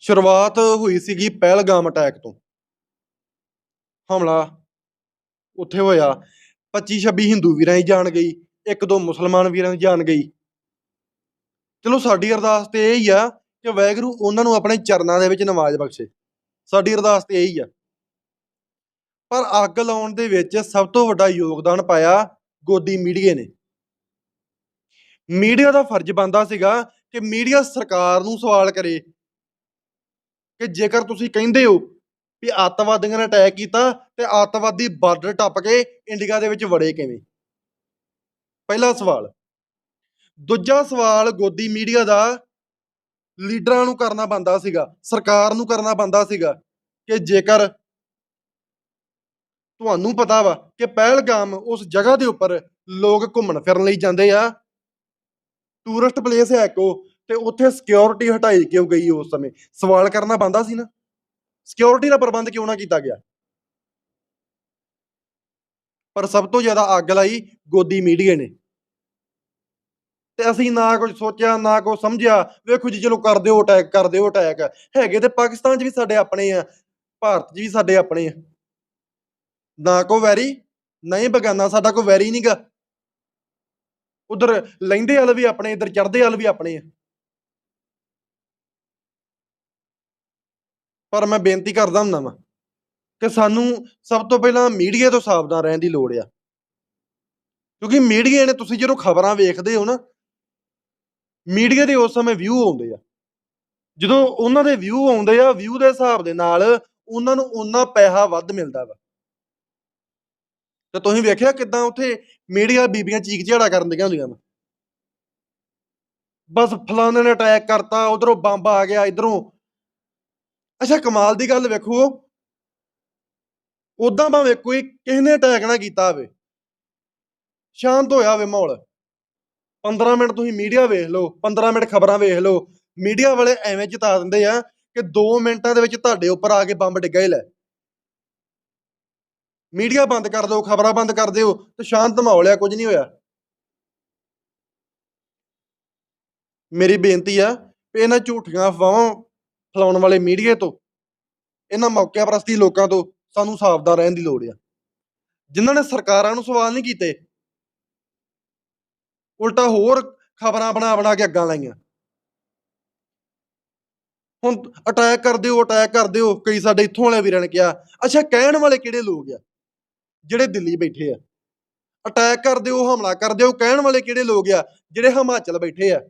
ਸ਼ੁਰੂਆਤ ਹੋਈ ਸੀਗੀ ਪਹਿਲਗਾਮ ਅਟੈਕ ਤੋਂ। ਹਮਲਾ ਉੱਥੇ ਹੋਇਆ। 25 26 ਹਿੰਦੂ ਵੀਰਾਂ ਦੀ ਜਾਨ ਗਈ ਇੱਕ ਦੋ ਮੁਸਲਮਾਨ ਵੀਰਾਂ ਦੀ ਜਾਨ ਗਈ। ਚਲੋ ਸਾਡੀ ਅਰਦਾਸ ਤੇ ਇਹ ਹੀ ਆ ਕਿ ਵਾਹਿਗੁਰੂ ਉਹਨਾਂ ਨੂੰ ਆਪਣੇ ਚਰਨਾਂ ਦੇ ਵਿੱਚ ਨਮਾਜ਼ ਬਖਸ਼ੇ। ਸਾਡੀ ਅਰਦਾਸ ਤੇ ਇਹ ਹੀ ਆ। ਪਰ ਅੱਗ ਲਾਉਣ ਦੇ ਵਿੱਚ ਸਭ ਤੋਂ ਵੱਡਾ ਯੋਗਦਾਨ ਪਾਇਆ ਗੋਦੀ ਮੀਡੀਆ ਨੇ। ਮੀਡੀਆ ਦਾ ਫਰਜ਼ ਬਣਦਾ ਸੀਗਾ ਕਿ ਮੀਡੀਆ ਸਰਕਾਰ ਨੂੰ ਸਵਾਲ ਕਰੇ ਕਿ ਜੇਕਰ ਤੁਸੀਂ ਕਹਿੰਦੇ ਹੋ ਵੀ ਅੱਤਵਾਦੀਆਂ ਨੇ ਅਟੈਕ ਕੀਤਾ ਤੇ ਅੱਤਵਾਦੀ ਬਾਰਡਰ ਟੱਪ ਕੇ ਇੰਡੀਆ ਦੇ ਵਿੱਚ ਵੜੇ ਕਿਵੇਂ? ਪਹਿਲਾ ਸਵਾਲ। ਦੂਜਾ ਸਵਾਲ ਗੋਦੀ ਮੀਡੀਆ ਦਾ ਲੀਡਰਾਂ ਨੂੰ ਕਰਨਾ ਬੰਦਾ ਸੀਗਾ, ਸਰਕਾਰ ਨੂੰ ਕਰਨਾ ਬੰਦਾ ਸੀਗਾ ਕਿ ਜੇਕਰ ਤੁਹਾਨੂੰ ਪਤਾ ਵਾ ਕਿ ਪਹਿਲਗਾਮ ਉਸ ਜਗ੍ਹਾ ਦੇ ਉੱਪਰ ਲੋਕ ਘੁੰਮਣ ਫਿਰਨ ਲਈ ਜਾਂਦੇ ਆ ਟੂਰਿਸਟ ਪਲੇਸ ਹੈ ਕੋ ਤੇ ਉੱਥੇ ਸਿਕਿਉਰਿਟੀ ਹਟਾਈ ਕਿਉਂ ਗਈ ਉਸ ਸਮੇਂ? ਸਵਾਲ ਕਰਨਾ ਬੰਦਾ ਸੀ ਨਾ। ਸਿਕਿਉਰਿਟੀ ਦਾ ਪ੍ਰਬੰਧ ਕਿਉਂ ਨਾ ਕੀਤਾ ਗਿਆ? ਪਰ ਸਭ ਤੋਂ ਜ਼ਿਆਦਾ ਅੱਗ ਲਾਈ ਗੋਦੀ ਮੀਡੀਆ ਨੇ। ਤੇ ਅਸੀਂ ਨਾ ਕੁਝ ਸੋਚਿਆ, ਨਾ ਕੁਝ ਸਮਝਿਆ। ਵੇਖੋ ਜੀ, ਚਲੋ ਕਰ ਦਿਓ ਅਟੈਕ ਕਰ ਦਿਓ ਅਟੈਕ ਹੈਗੇ ਤੇ ਪਾਕਿਸਤਾਨ 'ਚ ਵੀ ਸਾਡੇ ਆਪਣੇ ਆ, ਭਾਰਤ 'ਚ ਵੀ ਸਾਡੇ ਆਪਣੇ ਆ। ਨਾ ਕੋ ਵੈਰੀ ਨਹੀਂ ਬਗਾਨਾ, ਸਾਡਾ ਕੋਈ ਵੈਰੀ ਨਹੀਂਗਾ ਉਧਰ ਲੈਂਦੇ ਵਾਲ ਵੀ ਆਪਣੇ, ਇਧਰ ਚੜਦੇ ਵਾਲ ਵੀ ਆਪਣੇ ਆ। ਪਰ ਮੈਂ ਬੇਨਤੀ ਕਰਦਾ ਹੁੰਦਾ ਵਾਂ ਕਿ ਸਾਨੂੰ ਸਭ ਤੋਂ ਪਹਿਲਾਂ ਮੀਡੀਆ ਤੋਂ ਸਾਵਧਾਨ ਰਹਿਣ ਦੀ ਲੋੜ ਆ। ਕਿਉਂਕਿ ਮੀਡੀਆ ਨੇ ਤੁਸੀਂ ਜਦੋਂ ਖਬਰਾਂ ਵੇਖਦੇ ਹੋ ਨਾ, ਮੀਡੀਆ ਦੇ ਉਸ ਸਮੇਂ ਵਿਊ ਆਉਂਦੇ ਆ। ਜਦੋਂ ਉਹਨਾਂ ਦੇ ਵਿਊ ਆਉਂਦੇ ਆ ਵਿਊ ਦੇ ਹਿਸਾਬ ਦੇ ਨਾਲ ਉਹਨਾਂ ਨੂੰ ਉਹਨਾਂ ਪੈਸਾ ਵੱਧ ਮਿਲਦਾ ਵਾ। ਤੇ ਤੁਸੀਂ ਵੇਖਿਆ ਕਿਦਾਂ ਉੱਥੇ ਮੀਡੀਆ ਬੀਬੀਆਂ ਚੀਕ ਝਾੜਾ ਕਰਨ ਦੀਆਂ ਹੁੰਦੀਆਂ ਵਾ। ਬਸ ਫਲਾਣੇ ਨੇ ਅਟੈਕ ਕਰਤਾ, ਉਧਰੋਂ ਬੰਬ ਆ ਗਿਆ, ਇਧਰੋਂ ਅੱਛਾ, ਕਮਾਲ ਦੀ ਗੱਲ ਵੇਖੋ। ਉਦਾਂ ਭਾਵੇਂ ਕੋਈ ਕਿਸੇ ਨੇ ਅਟੈਕ ਨਾ ਕੀਤਾ ਹੋਵੇ। ਸ਼ਾਂਤ ਹੋਇਆ ਹੋਵੇ ਮਾਹੌਲ। 15 ਮਿੰਟ ਤੁਸੀਂ ਮੀਡੀਆ ਵੇਖ ਲਓ 15 ਮਿੰਟ ਖਬਰਾਂ ਵੇਖ ਲਓ। ਮੀਡੀਆ ਵਾਲੇ ਐਵੇਂ ਜਿਤਾ ਦਿੰਦੇ ਆ ਕਿ 2 ਮਿੰਟਾਂ ਦੇ ਵਿੱਚ ਤੁਹਾਡੇ ਉੱਪਰ ਆ ਕੇ ਬੰਬ ਡਿੱਗਾ ਹੀ ਲੈ। ਮੀਡੀਆ ਬੰਦ ਕਰ ਦਿਓ, ਖਬਰਾਂ ਬੰਦ ਕਰ ਦਿਓ ਤੇ ਸ਼ਾਂਤ ਮਾਹੌਲ ਆ, ਕੁਝ ਨਹੀਂ ਹੋਇਆ। ਮੇਰੀ ਬੇਨਤੀ ਆ ਵੀ ਇਹਨਾਂ ਝੂਠੀਆਂ ਅਫਵਾਹਾਂ ਫੈਲਾਉਣ ਵਾਲੇ ਮੀਡੀਆ ਤੋਂ, ਇਹਨਾਂ ਮੌਕਿਆਂ ਪ੍ਰਸਤੀ ਲੋਕਾਂ ਤੋਂ ਸਾਨੂੰ ਸਾਵਧਾਨ ਰਹਿਣ ਦੀ ਲੋੜ ਆ। ਜਿਨ੍ਹਾਂ ਨੇ ਸਰਕਾਰਾਂ ਨੂੰ ਸਵਾਲ ਨਹੀਂ ਕੀਤੇ, ਉਲਟਾ ਹੋਰ ਖਬਰਾਂ ਬਣਾ ਬਣਾ ਕੇ ਅੱਗਾਂ ਲਾਈਆਂ। ਹੁਣ ਅਟੈਕ ਕਰ ਦਿਓ ਅਟੈਕ ਕਰ ਦਿਓ, ਕਈ ਸਾਡੇ ਇੱਥੋਂ ਵਾਲੇ ਵੀਰਾਂ ਨੇ ਕਿਹਾ, ਅੱਛਾ ਕਹਿਣ ਵਾਲੇ ਕਿਹੜੇ ਲੋਕ ਆ? ਜਿਹੜੇ ਦਿੱਲੀ ਬੈਠੇ ਆ। ਅਟੈਕ ਕਰ ਦਿਓ, ਹਮਲਾ ਕਰਦੇ ਹੋ ਕਹਿਣ ਵਾਲੇ ਕਿਹੜੇ ਲੋਕ ਆ? ਜਿਹੜੇ ਹਿਮਾਚਲ ਬੈਠੇ ਆ।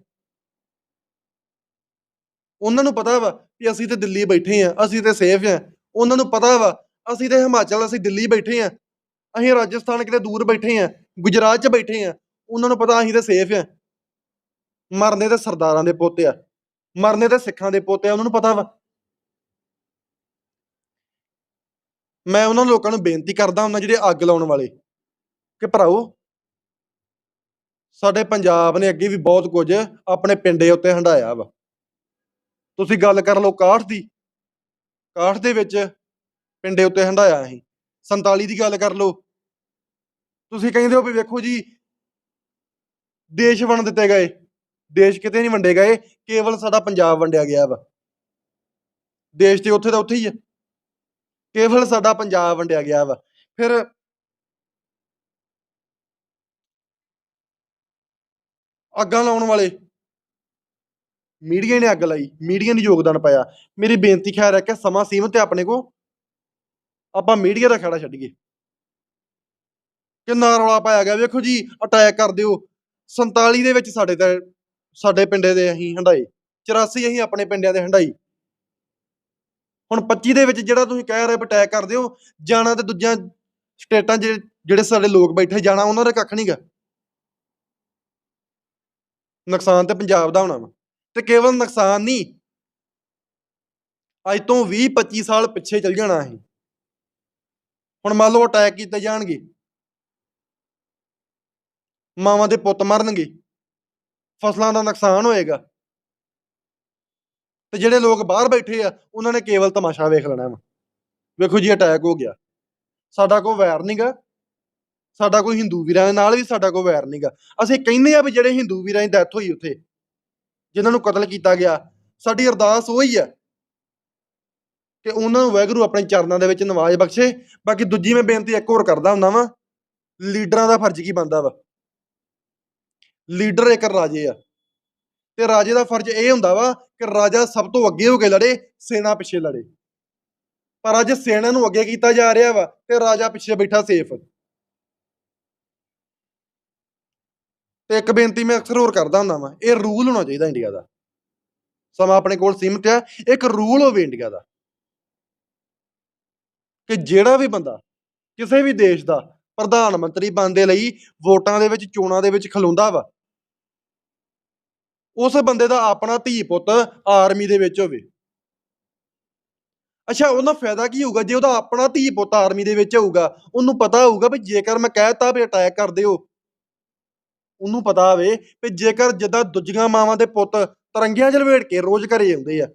ਉਹਨਾਂ ਨੂੰ ਪਤਾ ਵਾ ਵੀ ਅਸੀਂ ਤੇ ਦਿੱਲੀ ਬੈਠੇ ਆ, ਅਸੀਂ ਤੇ ਸੇਫ ਆ। ਉਹਨਾਂ ਨੂੰ ਪਤਾ ਵਾ, ਅਸੀਂ ਤੇ ਹਿਮਾਚਲ, ਅਸੀਂ ਦਿੱਲੀ ਬੈਠੇ ਆ। ਅਸੀਂ ਰਾਜਸਥਾਨ ਕਿਤੇ ਦੂਰ ਬੈਠੇ ਆ, ਗੁਜਰਾਤ 'ਚ ਬੈਠੇ ਆ। ਉਹਨਾਂ ਨੂੰ ਪਤਾ ਅਸੀਂ ਤੇ ਸੇਫ ਆ। ਮਰਨੇ ਤੇ ਸਰਦਾਰਾਂ ਦੇ ਪੋਤੇ ਆ, ਮਰਨੇ ਤੇ ਸਿੱਖਾਂ ਦੇ ਪੋਤੇ ਆ, ਉਹਨਾਂ ਨੂੰ ਪਤਾ ਵਾ। ਮੈਂ ਉਹਨਾਂ ਲੋਕਾਂ ਨੂੰ ਬੇਨਤੀ ਕਰਦਾ ਹੁੰਦਾ ਜਿਹੜੇ ਅੱਗ ਲਾਉਣ ਵਾਲੇ, ਕਿ ਭਰਾਓ ਸਾਡੇ ਪੰਜਾਬ ਨੇ ਅੱਗੇ ਵੀ ਬਹੁਤ ਕੁਝ ਆਪਣੇ ਪਿੰਡੇ ਉੱਤੇ ਹੰਡਾਇਆ ਵਾ। ਤੁਸੀਂ ਗੱਲ ਕਰ ਲਓ ਕਾਠ ਦੀ। ਕਾਠ ਦੇ ਵਿੱਚ ਪਿੰਡੇ ਉੱਤੇ ਹੰਡਾਇਆ ਅਸੀਂ 47 ਦੀ ਗੱਲ ਕਰ ਲਓ। ਤੁਸੀਂ ਕਹਿੰਦੇ ਹੋ ਵੀ ਵੇਖੋ ਜੀ, ਦੇਸ਼ ਵੰਡ ਦਿੱਤੇ ਗਏ। ਦੇਸ਼ ਕਿਤੇ ਨਹੀਂ ਵੰਡੇ ਗਏ, ਕੇਵਲ ਸਾਡਾ ਪੰਜਾਬ ਵੰਡਿਆ ਗਿਆ ਵਾ। ਦੇਸ਼ ਤੇ ਉੱਥੇ ਦਾ ਉੱਥੇ ਹੀ ਹੈ ਕੇਵਲ ਸਾਡਾ ਪੰਜਾਬ ਵੰਡਿਆ ਗਿਆ ਵਾ। ਫਿਰ ਅੱਗਾਂ ਲਾਉਣ ਵਾਲੇ ਮੀਡੀਆ ਨੇ ਅੱਗ ਲਾਈ, ਮੀਡੀਆ ਨੇ ਯੋਗਦਾਨ ਪਾਇਆ। ਮੇਰੀ ਬੇਨਤੀ ਖੈਰ ਹੈ ਕਿ ਸਮਾਂ ਸੀਮਤ ਹੈ ਆਪਣੇ ਕੋ ਆਪਾਂ ਮੀਡੀਆ ਦਾ ਖੜਾ ਛੱਡੀਏ। ਕਿੰਨਾ ਰੌਲਾ ਪਾਇਆ ਗਿਆ, ਵੇਖੋ ਜੀ ਅਟੈਕ ਕਰ ਦਿਓ। 47 ਦੇ ਵਿੱਚ ਸਾਡੇ ਤੇ, ਸਾਡੇ ਪਿੰਡੇ ਦੇ ਅਸੀਂ ਹੰਡਾਈ 84 ਅਸੀਂ ਆਪਣੇ ਪਿੰਡਿਆਂ ਦੇ ਹੰਡਾਈ ਹੁਣ 25 ਦੇ ਵਿੱਚ ਜਿਹੜਾ ਤੁਸੀਂ ਕਹਿ ਰਹੇ ਅਟੈਕ ਕਰ ਦਿਓ, ਜਾਣਾ ਤੇ ਦੂਜਿਆਂ ਸਟੇਟਾਂ 'ਚ ਜਿਹੜੇ ਸਾਡੇ ਲੋਕ ਬੈਠੇ, ਜਾਣਾ ਉਹਨਾਂ ਦਾ ਕੱਖ ਨਹੀਂਗਾ ਨੁਕਸਾਨ ਤੇ ਪੰਜਾਬ ਦਾ ਹੋਣਾ ਵਾ। ਤੇ ਕੇਵਲ ਨੁਕਸਾਨ ਨਹੀਂ। ਅੱਜ ਤੋਂ 20 25 ਸਾਲ ਪਿੱਛੇ ਚੱਲ ਜਾਣਾ ਅਸੀਂ। ਹੁਣ ਮੰਨ ਲਓ ਅਟੈਕ ਕੀਤੇ ਜਾਣਗੇ। ਮਾਵਾਂ ਦੇ ਪੁੱਤ ਮਰਨਗੇ। ਫਸਲਾਂ ਦਾ ਨੁਕਸਾਨ ਹੋਏਗਾ। ਤੇ ਜਿਹੜੇ ਲੋਕ ਬਾਹਰ ਬੈਠੇ ਆ, ਉਹਨਾਂ ਨੇ ਕੇਵਲ ਤਮਾਸ਼ਾ ਵੇਖ ਲੈਣਾ ਵਾ। ਵੇਖੋ ਜੀ ਅਟੈਕ ਹੋ ਗਿਆ। ਸਾਡਾ ਕੋਈ ਵੈਰ ਨਹੀਂਗਾ ਸਾਡਾ ਕੋਈ ਹਿੰਦੂ ਵੀਰਾਂ ਦੇ ਨਾਲ ਵੀ ਸਾਡਾ ਕੋਈ ਵੈਰ ਨਹੀਂਗਾ ਅਸੀਂ ਕਹਿੰਦੇ ਆ ਵੀ ਜਿਹੜੇ ਹਿੰਦੂ ਵੀਰਾਂ ਦੀ ਡੈਥ ਹੋਈ ਉੱਥੇ ਜਿਨ੍ਹਾਂ ਨੂੰ ਕਤਲ ਕੀਤਾ ਗਿਆ, ਸਾਡੀ ਅਰਦਾਸ ਉਹੀ ਹੈ ਕਿ ਉਹਨਾਂ ਨੂੰ ਵਾਹਿਗੁਰੂ ਆਪਣੇ ਚਰਨਾਂ ਦੇ ਵਿੱਚ ਨਵਾਜ਼ ਬਖਸ਼ੇ। ਬਾਕੀ ਦੂਜੀ ਮੈਂ ਬੇਨਤੀ ਇੱਕ ਹੋਰ ਕਰਦਾ ਹੁੰਦਾ ਵਾਂ, ਲੀਡਰਾਂ ਦਾ ਫਰਜ਼ ਕੀ ਬਣਦਾ ਵਾ? ਲੀਡਰ ਇੱਕ ਰਾਜੇ ਆ ਤੇ ਰਾਜੇ ਦਾ ਫਰਜ਼ ਇਹ ਹੁੰਦਾ ਵਾ ਕਿ ਰਾਜਾ ਸਭ ਤੋਂ ਅੱਗੇ ਹੋ ਕੇ ਲੜੇ, ਸੈਨਾ ਪਿੱਛੇ ਲੜੇ। ਪਰ ਅੱਜ ਸੈਨਾ ਨੂੰ ਅੱਗੇ ਕੀਤਾ ਜਾ ਰਿਹਾ ਵਾ ਤੇ ਰਾਜਾ ਪਿੱਛੇ ਬੈਠਾ ਸੇਫ। ਤੇ ਇੱਕ ਬੇਨਤੀ ਮੈਂ ਅਕਸਰ ਹੋਰ ਕਰਦਾ ਹੁੰਦਾ ਵਾਂ, ਇਹ ਰੂਲ ਹੋਣਾ ਚਾਹੀਦਾ ਇੰਡੀਆ ਦਾ। ਸਮਾਂ ਆਪਣੇ ਕੋਲ ਸੀਮਤ ਹੈ ਇੱਕ ਰੂਲ ਹੋਵੇ ਇੰਡੀਆ ਦਾ। ਕਿ ਜਿਹੜਾ ਵੀ ਬੰਦਾ, ਕਿਸੇ ਵੀ ਦੇਸ਼ ਦਾ ਪ੍ਰਧਾਨ ਮੰਤਰੀ ਬਣਦੇ ਲਈ ਵੋਟਾਂ ਦੇ ਵਿੱਚ, ਚੋਣਾਂ ਦੇ ਵਿੱਚ ਖਲੋਂਦਾ ਵਾ, ਉਸ ਬੰਦੇ ਦਾ ਆਪਣਾ ਧੀ ਪੁੱਤ ਆਰਮੀ ਦੇ ਵਿੱਚ ਹੋਵੇ। ਅੱਛਾ ਉਹਨਾਂ ਫਾਇਦਾ ਕੀ ਹੋਊਗਾ? ਜੇ ਉਹਦਾ ਆਪਣਾ ਧੀ ਪੁੱਤ ਆਰਮੀ ਦੇ ਵਿੱਚ ਹੋਊਗਾ, ਉਹਨੂੰ ਪਤਾ ਹੋਊਗਾ ਵੀ ਜੇਕਰ ਮੈਂ ਕਹਿਤਾ ਵੀ ਅਟੈਕ ਕਰ ਦਿਓ ਉਹਨੂੰ ਪਤਾ ਹੋਵੇ ਵੀ ਜੇਕਰ ਜਿੱਦਾਂ ਦੂਜੀਆਂ ਮਾਵਾਂ ਦੇ ਪੁੱਤ ਤਰੰਗਿਆਂ 'ਚ ਲਵੇੜ ਕੇ ਰੋਜ਼ ਘਰੇ ਆਉਂਦੇ ਆ,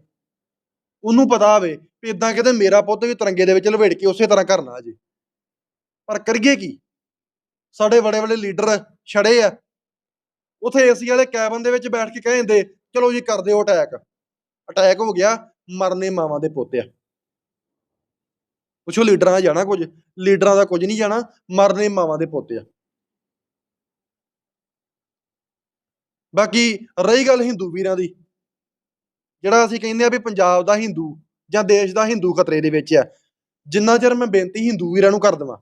ਉਹਨੂੰ ਪਤਾ ਹੋਵੇ ਵੀ ਇਦਾਂ ਕਿਤੇ ਮੇਰਾ ਪੁੱਤ ਵੀ ਤਰੰਗੇ ਦੇ ਵਿੱਚ ਲਵੇੜ ਕੇ ਉਸੇ ਤਰ੍ਹਾਂ ਕਰਨਾ ਜੇ। ਪਰ ਕਰੀਏ ਕੀ? ਸਾਡੇ ਬੜੇ ਬੜੇ ਲੀਡਰ ਛੜੇ ਆ। ਉਥੇ ਏਸੀ ਵਾਲੇ ਕੈਬਨ ਦੇ ਵਿੱਚ ਬੈਠ ਕੇ ਕਹਿੰਦੇ ਚਲੋ ਜੀ ਕਰ ਦਿਓ ਅਟੈਕ। ਅਟੈਕ ਹੋ ਗਿਆ ਮਰਨੇ ਮਾਵਾਂ ਦੇ ਪੁੱਤ ਆ। ਪੁੱਛੋ ਲੀਡਰਾਂ ਦਾ ਜਾਣਾ ਕੁਝ? ਲੀਡਰਾਂ ਦਾ ਕੁਝ ਨਹੀਂ ਜਾਣਾ, ਮਰਨੇ ਮਾਵਾਂ ਦੇ ਪੁੱਤ ਆ। ਬਾਕੀ ਰਹੀ ਗੱਲ ਹਿੰਦੂ ਵੀਰਾਂ ਦੀ, ਜਿਹੜਾ ਅਸੀਂ ਕਹਿੰਦੇ ਆ ਵੀ ਪੰਜਾਬ ਦਾ ਹਿੰਦੂ ਜਾਂ ਦੇਸ਼ ਦਾ ਹਿੰਦੂ ਖਤਰੇ ਦੇ ਵਿੱਚ ਆ, ਜਿੰਨਾ ਚਿਰ ਮੈਂ ਬੇਨਤੀ ਹਿੰਦੂ ਵੀਰਾਂ ਨੂੰ ਕਰ ਦੇਵਾਂ,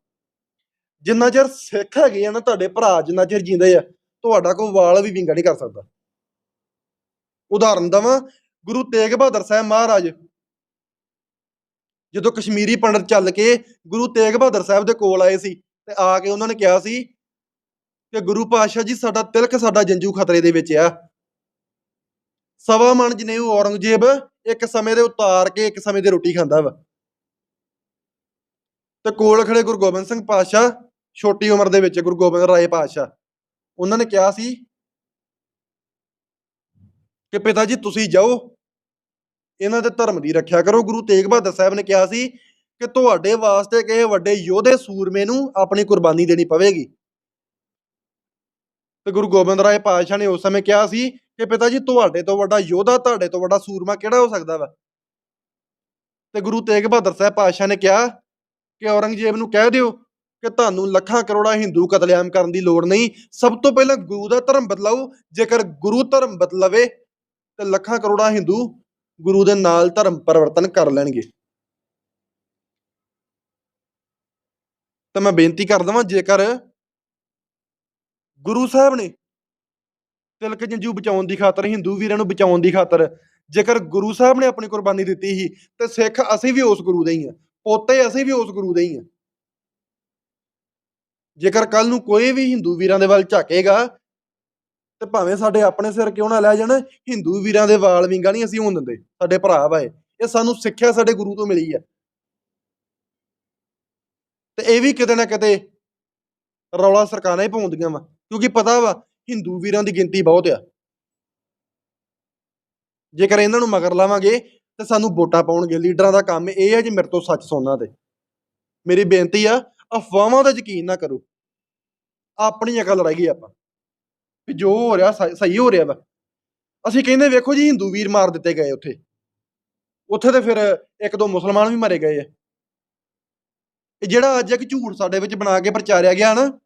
ਜਿੰਨਾ ਚਿਰ ਸਿੱਖ ਹੈਗੇ ਆ ਨਾ ਤੁਹਾਡੇ ਭਰਾ, ਜਿੰਨਾ ਚਿਰ ਜਿੰਦੇ ਆ, ਤੁਹਾਡਾ ਕੋਈ ਵਾਲ ਵੀ ਵਿੰਗਾ ਨਹੀਂ ਕਰ ਸਕਦਾ। ਉਦਾਹਰਨ ਦਵਾਂ, ਗੁਰੂ ਤੇਗ ਬਹਾਦਰ ਸਾਹਿਬ ਮਹਾਰਾਜ, ਜਦੋਂ ਕਸ਼ਮੀਰੀ ਪੰਡਤ ਚੱਲ ਕੇ ਗੁਰੂ ਤੇਗ ਬਹਾਦਰ ਸਾਹਿਬ ਦੇ ਕੋਲ ਆਏ ਸੀ, ਤੇ ਆ ਕੇ ਉਹਨਾਂ ਨੇ ਕਿਹਾ ਸੀ ਕਿ ਗੁਰੂ ਪਾਤਸ਼ਾਹ ਜੀ, ਸਾਡਾ ਤਿਲਕ ਸਾਡਾ ਜੰਜੂ ਖਤਰੇ ਦੇ ਵਿੱਚ ਆ। ਸਵਾ ਮਣ ਜਨੇਊ ਔਰੰਗਜ਼ੇਬ ਇੱਕ ਸਮੇਂ ਦੇ ਉਤਾਰ ਕੇ ਇੱਕ ਸਮੇਂ ਦੇ ਰੋਟੀ ਖਾਂਦਾ ਵਾ। ਤੇ ਕੋਲ ਖੜੇ ਗੁਰੂ ਗੋਬਿੰਦ ਸਿੰਘ ਪਾਤਸ਼ਾਹ, ਛੋਟੀ ਉਮਰ ਦੇ ਵਿੱਚ ਗੁਰੂ ਗੋਬਿੰਦ ਰਾਏ ਪਾਤਸ਼ਾਹ। ਉਹਨਾਂ ਨੇ ਕਿਹਾ ਸੀ ਕਿ ਪਿਤਾ ਜੀ ਤੁਸੀਂ ਜਾਓ, ਇਹਨਾਂ ਦੇ ਧਰਮ ਦੀ ਰੱਖਿਆ ਕਰੋ। ਗੁਰੂ ਤੇਗ ਬਹਾਦਰ ਸਾਹਿਬ ਨੇ ਕਿਹਾ ਸੀ ਕਿ ਤੁਹਾਡੇ ਵਾਸਤੇ ਕਿਸੇ ਵੱਡੇ ਯੋਧੇ ਸੂਰਮੇ ਨੂੰ ਆਪਣੀ ਕੁਰਬਾਨੀ ਦੇਣੀ ਪਵੇਗੀ। ਤੇ ਗੁਰੂ ਗੋਬਿੰਦ ਰਾਏ ਪਾਤਸ਼ਾਹ ਨੇ ਉਸ ਸਮੇਂ ਕਿਹਾ ਸੀ ਕਿ ਪਿਤਾ ਜੀ, ਤੁਹਾਡੇ ਤੋਂ ਵੱਡਾ ਯੋਧਾ, ਤੁਹਾਡੇ ਤੋਂ ਵੱਡਾ ਸੂਰਮਾ ਕਿਹੜਾ ਹੋ ਸਕਦਾ ਵਾ? ਤੇ ਗੁਰੂ ਤੇਗ ਬਹਾਦਰ ਸਾਹਿਬ ਪਾਤਸ਼ਾਹ ਨੇ ਕਿਹਾ ਕਿ ਔਰੰਗਜ਼ੇਬ ਨੂੰ ਕਹਿ ਦਿਓ ਕਿ ਤੁਹਾਨੂੰ ਲੱਖਾਂ ਕਰੋੜਾਂ ਹਿੰਦੂ ਕਤਲੇਆਮ ਕਰਨ ਦੀ ਲੋੜ ਨਹੀਂ। ਸਭ ਤੋਂ ਪਹਿਲਾਂ ਗੁਰੂ ਦਾ ਧਰਮ ਬਦਲਾਓ। ਜੇਕਰ ਗੁਰੂ ਧਰਮ ਬਦਲਵੇ, ਤੇ ਲੱਖਾਂ ਕਰੋੜਾਂ ਹਿੰਦੂ ਗੁਰੂ ਦੇ ਨਾਲ ਧਰਮ ਪਰਿਵਰਤਨ ਕਰ ਲੈਣਗੇ। ਤਾਂ ਮੈਂ ਬੇਨਤੀ ਕਰ ਦਵਾਂ ਜੇਕਰ ਗੁਰੂ ਸਾਹਿਬ ਨੇ ਤਿਲਕ ਜੰਜੂ ਬਚਾਉਣ ਦੀ ਖਾਤਰ, ਹਿੰਦੂ ਵੀਰਾਂ ਨੂੰ ਬਚਾਉਣ ਦੀ ਖਾਤਰ ਜੇਕਰ ਗੁਰੂ ਸਾਹਿਬ ਨੇ ਆਪਣੀ ਕੁਰਬਾਨੀ ਦਿੱਤੀ ਸੀ, ਤੇ ਸਿੱਖ ਅਸੀਂ ਵੀ ਉਸ ਗੁਰੂ ਦੇ ਹੀ ਆ ਪੋਤੇ ਅਸੀਂ ਵੀ ਉਸ ਗੁਰੂ ਦੇ ਹੀ ਆ ਜੇਕਰ ਕੱਲ ਨੂੰ ਕੋਈ ਵੀ ਹਿੰਦੂ ਵੀਰਾਂ ਦੇ ਵੱਲ ਝਾਕੇਗਾ, ਤੇ ਭਾਵੇਂ ਸਾਡੇ ਆਪਣੇ ਸਿਰ ਕਿਉਂ ਨਾ ਲੈ ਜਾਣ, ਹਿੰਦੂ ਵੀਰਾਂ ਦੇ ਵਾਲ ਵਿੰਗਾ ਨਹੀਂ ਅਸੀਂ ਹੋਣ ਦਿੰਦੇ, ਸਾਡੇ ਭਰਾ ਵਾ ਇਹ ਇਹ ਸਾਨੂੰ ਸਿੱਖਿਆ ਸਾਡੇ ਗੁਰੂ ਤੋਂ ਮਿਲੀ ਆ। ਤੇ ਇਹ ਵੀ ਕਿਤੇ ਨਾ ਕਿਤੇ ਰੌਲਾ ਸਰਕਾਰਾਂ ਹੀ ਪਾਉਂਦੀਆਂ ਵਾ। ਕਿਉਂਕਿ ਪਤਾ ਵਾ, ਹਿੰਦੂ ਵੀਰਾਂ ਦੀ ਗਿਣਤੀ ਬਹੁਤ ਆ। ਜੇਕਰ ਇਹਨਾਂ ਨੂੰ ਮਗਰ ਲਾਵਾਂਗੇ, ਤੇ ਸਾਨੂੰ ਵੋਟਾਂ ਪਾਉਣਗੇ। ਲੀਡਰਾਂ ਦਾ ਕੰਮ ਇਹ ਹੈ ਜੀ ਮੇਰੇ ਤੋਂ ਸੱਚ ਸੁਣਨਾ ਤੇ। ਮੇਰੀ ਬੇਨਤੀ ਆ, ਅਫਵਾਹਾਂ ਦਾ ਯਕੀਨ ਨਾ ਕਰੋ। ਆਪਣੀ ਅਕਲ ਰਹਿ ਆਪਾਂ। ਵੀ ਜੋ ਹੋ ਰਿਹਾ, ਸਹੀ ਸਹੀ ਹੋ ਰਿਹਾ ਵਾ। ਅਸੀਂ ਕਹਿੰਦੇ ਵੇਖੋ ਜੀ, ਹਿੰਦੂ ਵੀਰ ਮਾਰ ਦਿੱਤੇ ਗਏ ਉੱਥੇ। ਉੱਥੇ ਤੇ ਫਿਰ ਇੱਕ ਦੋ ਮੁਸਲਮਾਨ ਵੀ ਮਾਰੇ ਗਏ ਆ। ਇਹ ਜਿਹੜਾ ਅੱਜ ਇੱਕ ਝੂਠ ਸਾਡੇ ਵਿੱਚ ਬਣਾ ਕੇ ਪ੍ਰਚਾਰਿਆ ਗਿਆ ਨਾ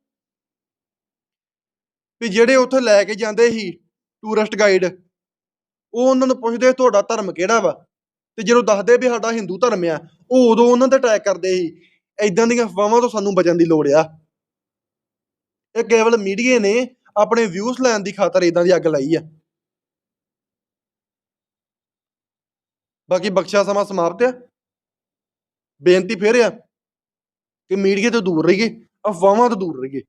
ਵੀ ਜਿਹੜੇ ਉੱਥੇ ਲੈ ਕੇ ਜਾਂਦੇ ਸੀ ਟੂਰਿਸਟ ਗਾਈਡ ਉਹ ਉਹਨਾਂ ਨੂੰ ਪੁੱਛਦੇ ਤੁਹਾਡਾ ਧਰਮ ਕਿਹੜਾ ਵਾ? ਤੇ ਜਦੋਂ ਦੱਸਦੇ ਵੀ ਸਾਡਾ ਹਿੰਦੂ ਧਰਮ ਆ, ਉਹ ਉਦੋਂ ਉਹਨਾਂ ਤੇ ਅਟੈਕ ਕਰਦੇ ਸੀ। ਐਦਾਂ ਦੀਆਂ ਅਫਵਾਹਾਂ ਤੋਂ ਸਾਨੂੰ ਬਚਣ ਦੀ ਲੋੜ ਆ। ਇਹ ਕੇਵਲ ਮੀਡੀਏ ਨੇ ਆਪਣੇ ਵਿਊਜ਼ ਲੈਣ ਦੀ ਖਾਤਰ ਇਦਾਂ ਦੀ ਅੱਗ ਲਾਈ ਆ। ਬਾਕੀ ਬਖਸ਼ਾ ਸਮਾਂ ਸਮਾਪਤ ਆ। ਬੇਨਤੀ ਫੇਰ ਆ ਕਿ ਮੀਡੀਆ ਤੋਂ ਦੂਰ ਰਹੀਏ, ਅਫਵਾਹਾਂ ਤੋਂ ਦੂਰ ਰਹੀਏ।